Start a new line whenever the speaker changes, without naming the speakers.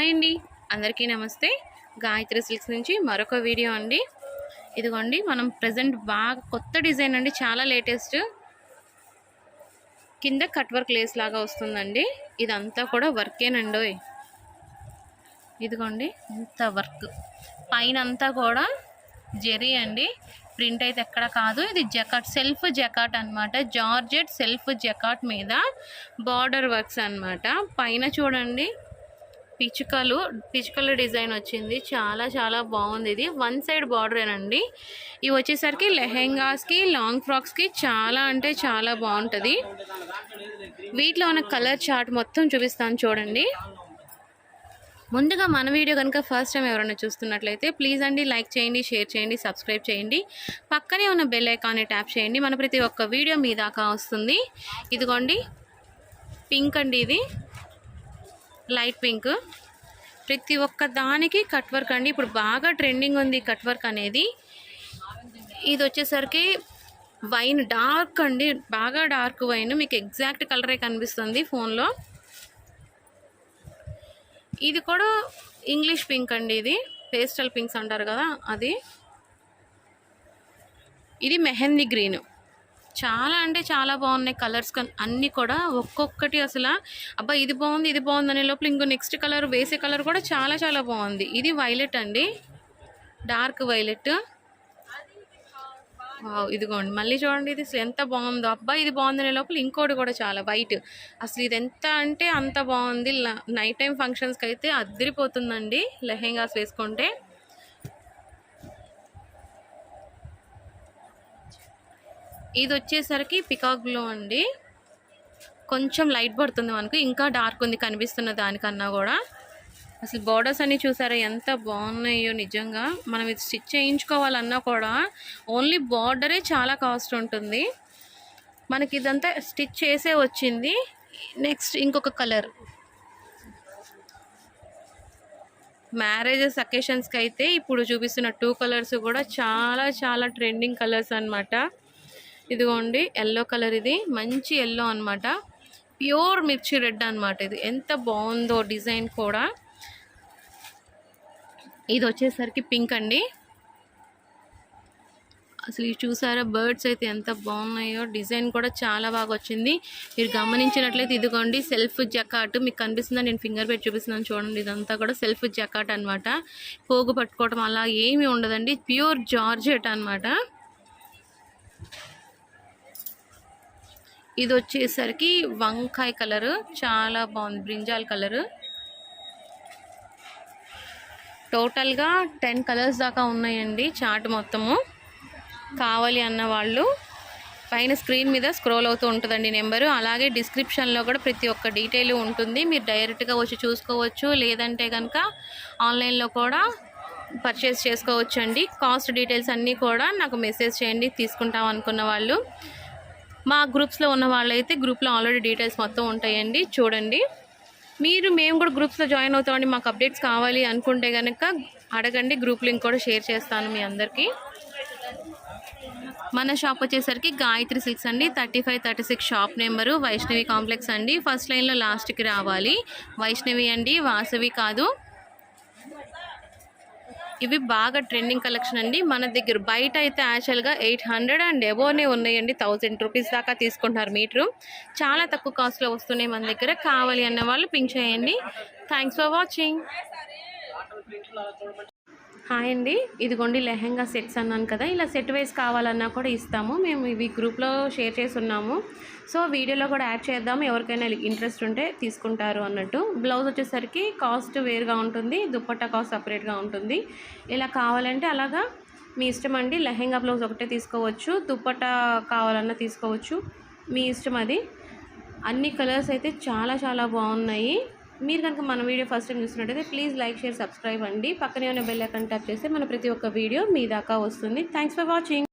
Hi అండి. అందరికీ నమస్తే. గాయత్రి సిల్క్స్ నుంచి మరొక వీడియో అండి. ఇదిగోండి మనం ప్రజెంట్ బాగా కొత్త డిజైన్ అండి. చాలా లేటెస్ట్ కింద కట్ వర్క్ లేస్ లాగా వస్తుందండి. ఇదంతా కూడా వర్కేనండి ఇదిగోండి ఇంత వర్క్ పైన అంతా కూడా జెరీ అండి. ప్రింట్ అయితే ఎక్కడ కాదు. ఇది జకాట్ సెల్ఫ్ జకాట్ అన్నమాట. జార్జెట్ సెల్ఫ్ జకాట్ మీద బార్డర్ వర్క్స్ అన్నమాట. పైన చూడండి. పిచ్చుకలు పిచ్చుకల డిజైన్ వచ్చింది. చాలా చాలా బాగుంది ఇది. వన్ సైడ్ బార్డరేనండి ఇవి వచ్చేసరికి లెహెంగాస్కి లాంగ్ ఫ్రాక్స్కి చాలా అంటే చాలా బాగుంటుంది. వీటిలో ఉన్న కలర్ చార్ట్ మొత్తం చూపిస్తాను చూడండి. ముందుగా మన వీడియో కనుక ఫస్ట్ టైం ఎవరైనా చూస్తున్నట్లయితే ప్లీజ్ అండి లైక్ చేయండి షేర్ చేయండి సబ్స్క్రైబ్ చేయండి. పక్కనే ఉన్న బెల్ ఐకాన్ని ట్యాప్ చేయండి. మన ప్రతి ఒక్క వీడియో మీ దాకా వస్తుంది. ఇదిగోండి. పింక్ అండి ఇది. Light pink. ప్రతి ఒక్క దానికి కట్ వర్క్ అండి. ఇప్పుడు బాగా ట్రెండింగ్ ఉంది కట్ వర్క్ అనేది. ఇది వచ్చేసరికి వైన్ డార్క్ అండి. బాగా డార్క్ వైన్. మీకు ఎగ్జాక్ట్ కలరే కనిపిస్తుంది ఫోన్లో. ఇది కూడా ఇంగ్లీష్ పింక్ అండి ఇది. పేస్టల్ పింక్స్ అంటారు కదా అది. ఇది మెహందీ గ్రీన్. చాలా అంటే చాలా బాగున్నాయి కలర్స్ అన్నీ కూడా ఒక్కొక్కటి అసలు. అబ్బా ఇది బాగుంది ఇది బాగుంది అనే లోపల ఇంకో నెక్స్ట్ కలర్ వేసే కలర్ కూడా చాలా చాలా బాగుంది. ఇది వైలెట్ అండి. Dark violet. ఇదిగోండి. మళ్ళీ చూడండి ఇది అసలు ఎంత బాగుందో. అబ్బా ఇది బాగుందనే లోపల ఇంకోటి కూడా చాలా వైట్. అసలు ఇది ఎంత అంటే అంత బాగుంది. నైట్ టైం ఫంక్షన్స్కి అయితే అద్దరిపోతుందండి లెహెంగాస్ వేసుకుంటే. ఇది వచ్చేసరికి పికాక్ బ్లూ అండి. కొంచెం లైట్ పడుతుంది మనకు. ఇంకా డార్క్ ఉంది కనిపిస్తున్న దానికన్నా కూడా. అసలు బార్డర్స్ అన్ని చూసారా? ఎంత బాగున్నాయో నిజంగా. మనం ఇది స్టిచ్ చేయించుకోవాలన్నా కూడా ఓన్లీ బార్డరే చాలా కాస్ట్ ఉంటుంది. మనకి ఇదంతా స్టిచ్ చేసే వచ్చింది. నెక్స్ట్ ఇంకొక కలర్. మ్యారేజెస్ అకేషన్స్కి అయితే ఇప్పుడు చూపిస్తున్న టూ కలర్స్ కూడా చాలా చాలా ట్రెండింగ్ కలర్స్ అన్నమాట. ఇదిగోండి ఎల్లో కలర్ ఇది. మంచి ఎల్లో అనమాట ప్యూర్ మిర్చి రెడ్ అనమాట ఇది. ఎంత బాగుందో డిజైన్ కూడా. ఇది వచ్చేసరికి పింక్ అండి. అసలు ఇవి చూసారా? బర్డ్స్ అయితే ఎంత బాగున్నాయో. డిజైన్ కూడా చాలా బాగా వచ్చింది. మీరు గమనించినట్లయితే ఇదిగోండి సెల్ఫ్ జకాట్. మీకు కనిపిస్తుందా? నేను ఫింగర్ పెట్టి చూపిస్తున్నాను చూడండి. ఇదంతా కూడా సెల్ఫ్ జకాట్ అనమాట పోగు పట్టుకోవడం అలా ఏమీ ఉండదండి. ప్యూర్ జార్జెట్ అనమాట ఇది వచ్చేసరికి వంకాయ కలర్. చాలా బాగుంది. Brinjal colour. టోటల్గా టెన్ కలర్స్ దాకా ఉన్నాయండి చాట్ మొత్తము. కావాలి అన్న వాళ్ళు పైన స్క్రీన్ మీద స్క్రోల్ అవుతూ ఉంటుందండి నెంబరు. అలాగే డిస్క్రిప్షన్లో కూడా ప్రతి ఒక్క డీటెయిల్ ఉంటుంది. మీరు డైరెక్ట్గా వచ్చి చూసుకోవచ్చు. లేదంటే కనుక ఆన్లైన్లో కూడా పర్చేస్ చేసుకోవచ్చు అండి కాస్ట్ డీటెయిల్స్ అన్నీ కూడా నాకు మెసేజ్ చేయండి. తీసుకుంటాం అనుకున్న వాళ్ళు. మా గ్రూప్స్లో ఉన్న వాళ్ళైతే గ్రూప్లో ఆల్రెడీ డీటెయిల్స్ మొత్తం ఉంటాయండి. చూడండి. మీరు మేము కూడా గ్రూప్స్లో జాయిన్ అవుతామండి. మాకు అప్డేట్స్ కావాలి అనుకుంటే కనుక అడగండి. గ్రూప్ లింక్ కూడా షేర్ చేస్తాను మీ అందరికీ. మన షాప్ వచ్చేసరికి గాయత్రి సిక్స్ అండి. Thirty five thirty six shop number Vaishnavi complex అండి ఫస్ట్ లైన్లో లాస్ట్కి రావాలి. వైష్ణవి అండి వాసవి కాదు. ఇవి బాగా ట్రెండింగ్ కలెక్షన్ అండి. మన దగ్గర బయట అయితే యాక్చువల్గా ఎయిట్ హండ్రెడ్ అండ్ ఎబోనే ఉన్నాయండి. థౌజండ్ రూపీస్ దాకా తీసుకుంటున్నారు మీటరు చాలా తక్కువ కాస్ట్లో వస్తున్నాయి మన దగ్గర. కావాలి అన్న వాళ్ళు పింక్ చేయండి. థ్యాంక్స్ ఫర్ వాచింగ్ హాయ్ అండి. ఇదిగోండి లెహెంగా సెట్స్ అన్నాను కదా. ఇలా సెట్ వైస్ కావాలన్నా కూడా ఇస్తాము. మేము ఇవి గ్రూప్లో షేర్ చేసి ఉన్నాము సో వీడియోలో కూడా యాడ్ చేద్దాము. ఎవరికైనా ఇంట్రెస్ట్ ఉంటే తీసుకుంటారు అన్నట్టు. బ్లౌజ్ వచ్చేసరికి కాస్ట్ వేరుగా ఉంటుంది. దుప్పట్టా కాస్ట్ సపరేట్గా ఉంటుంది. ఇలా కావాలంటే అలాగా మీ ఇష్టం అండి. లెహెంగా బ్లౌజ్ ఒకటే తీసుకోవచ్చు. దుప్పట్టా కావాలన్నా తీసుకోవచ్చు. మీ ఇష్టం అది. అన్ని కలర్స్ అయితే చాలా చాలా బాగున్నాయి. మీరు కనుక మన వీడియో ఫస్ట్ టైం చూసినట్టయితే ప్లీజ్ లైక్ షేర్ సబ్స్క్రైబ్ అండి. పక్కనే ఉన్న బెల్ ఐకాన్ ట్యాప్ చేస్తే మన ప్రతి ఒక్క వీడియో మీ దాకా వస్తుంది. Thanks for watching